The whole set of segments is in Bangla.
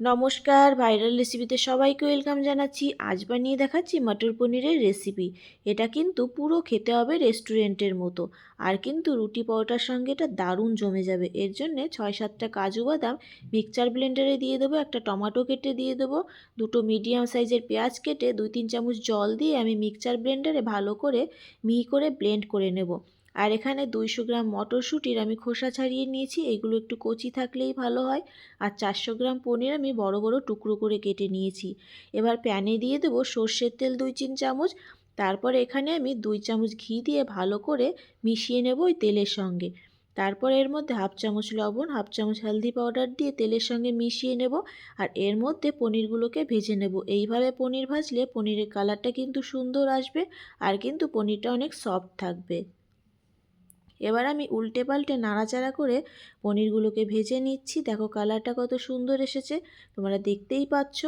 নমস্কার, ভাইরাল রেসিপিতে সবাইকে ওয়েলকাম জানাচ্ছি। আজ বানিয়ে দেখাচ্ছি মটর পনিরের রেসিপি। এটা কিন্তু পুরো খেতে হবে রেস্টুরেন্টের মতো। আর কিন্তু রুটি পরোটার সঙ্গে এটা দারুণ জমে যাবে। এর জন্যে ছয় সাতটা কাজু বাদাম মিক্সচার ব্লেন্ডারে দিয়ে দেবো, একটা টমেটো কেটে দিয়ে দেবো, দুটো মিডিয়াম সাইজের পেঁয়াজ কেটে দুই তিন চামচ জল দিয়ে আমি মিক্সচার ব্লেন্ডারে ভালো করে মিহি করে ব্লেন্ড করে নেব। আর এখানে দুইশো গ্রাম মটরশুঁটির আমি খোসা ছাড়িয়ে নিয়েছি। এগুলো একটু কচি থাকলেই ভালো হয়। আর চারশো গ্রাম পনির আমি বড় বড় টুকরো করে কেটে নিয়েছি। এবার প্যানে দিয়ে দেবো সর্ষের তেল দুই তিন চামচ। তারপর এখানে আমি দুই চামচ ঘি দিয়ে ভালো করে মিশিয়ে নেব ওই তেলের সঙ্গে। তারপর এর মধ্যে হাফ চামচ লবণ, হাফ চামচ হলদি পাউডার দিয়ে তেলের সঙ্গে মিশিয়ে নেব। আর এর মধ্যে পনিরগুলোকে ভেজে নেব। এইভাবে পনির ভাজলে পনিরের কালারটা কিন্তু সুন্দর আসবে। আর কিন্তু পনিরটা অনেক সফট থাকবে। এবার আমি উল্টে পাল্টে নাড়াচাড়া করে পনিরগুলোকে ভেজে নিচ্ছি। দেখো কালারটা কত সুন্দর এসেছে, তোমরা দেখতেই পাচ্ছ।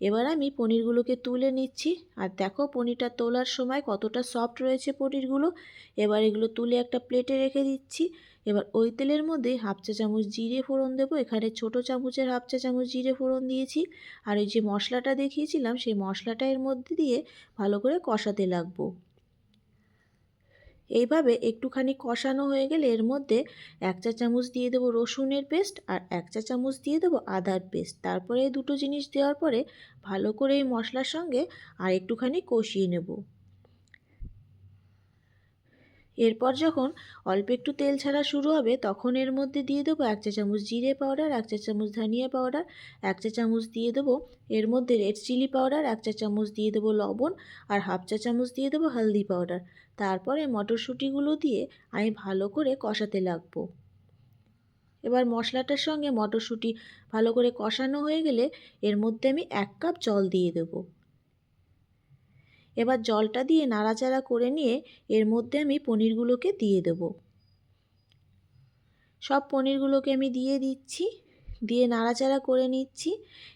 এবার আমি পনিরগুলোকে তুলে নিচ্ছি। আর দেখো পনিরটা তোলার সময় কতটা সফট রয়েছে পনিরগুলো। এবার এগুলো তুলে একটা প্লেটে রেখে দিচ্ছি। এবার ওই তেলের মধ্যে হাফ চা চামচ জিরে ফোড়ন দেবো। এখানে ছোট চামচের হাফ চা চামচ জিরে ফোড়ন দিয়েছি। আর ওই যে মশলাটা দেখিয়েছিলাম, সেই মশলাটা এর মধ্যে দিয়ে ভালো করে কষাতে লাগবো। এইভাবে একটুখানি কষানো হয়ে গেলে এর মধ্যে এক চা চামচ দিয়ে দেবো রসুনের পেস্ট আর এক চা চামচ দিয়ে দেবো আদার পেস্ট। তারপরে এই দুটো জিনিস দেওয়ার পরে ভালো করে এই মশলার সঙ্গে আর একটুখানি কষিয়ে নেব। এরপর যখন অল্প একটু তেল ছাড়া শুরু হবে, তখন এর মধ্যে দিয়ে দেবো এক চা চামচ জিরে পাউডার, এক চা চামচ ধনিয়া পাউডার, এক চা চামচ দিয়ে দেবো এর মধ্যে রেড চিলি পাউডার, এক চা চামচ দিয়ে দেবো লবণ আর হাফ চা চামচ দিয়ে দেবো হলদি পাউডার। তারপরে মটরশুঁটিগুলো দিয়ে আমি ভালো করে কষাতে লাগবো। এবার মশলাটার সঙ্গে মটরশুঁটি ভালো করে কষানো হয়ে গেলে এর মধ্যে আমি এক কাপ জল দিয়ে দেবো। এবার জলটা দিয়ে নাড়াচাড়া করে নিয়ে এর মধ্যে আমি পনিরগুলোকে দিয়ে দেব। সব পনিরগুলোকে আমি দিয়ে দিচ্ছি, দিয়ে নাড়াচাড়া করে নিচ্ছি।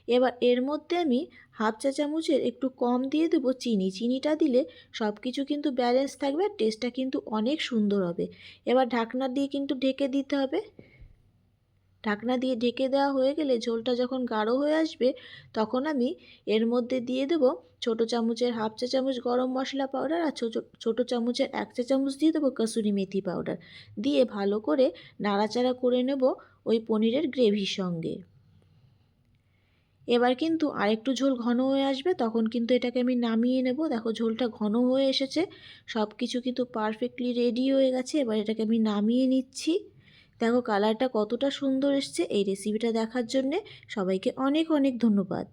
এবার এর মধ্যে আমি হাফ চা চামচের একটু কম দিয়ে দেবো চিনি। চিনিটা দিলে সব কিছু কিন্তু ব্যালেন্স থাকবে আর টেস্টটা কিন্তু অনেক সুন্দর হবে। এবার ঢাকনা দিয়ে কিন্তু ঢেকে দিতে হবে। ঢাকনা দিয়ে ঢেকে দেওয়া হয়ে গেলে ঝোলটা যখন গাঢ় হয়ে আসবে, তখন আমি এর মধ্যে দিয়ে দেব ছোটো চামচের হাফ চা চামচ গরম মশলা পাউডার আর ছোটো চামচের এক চা চামচ দিয়ে দেবো কসুরি মেথি পাউডার। দিয়ে ভালো করে নাড়াচাড়া করে নেব ওই পনিরের গ্রেভির সঙ্গে। এবার কিন্তু আরেকটু ঝোল ঘন হয়ে আসবে, তখন কিন্তু এটাকে আমি নামিয়ে নেব। দেখো ঝোলটা ঘন হয়ে এসেছে সব কিছু কিন্তু পারফেক্টলি রেডি হয়ে গেছে। এবার এটাকে আমি নামিয়ে নিচ্ছি। দেখো কালারটা কতটা সুন্দর এসছে এই রেসিপিটা দেখার জন্যে সবাইকে অনেক অনেক ধন্যবাদ।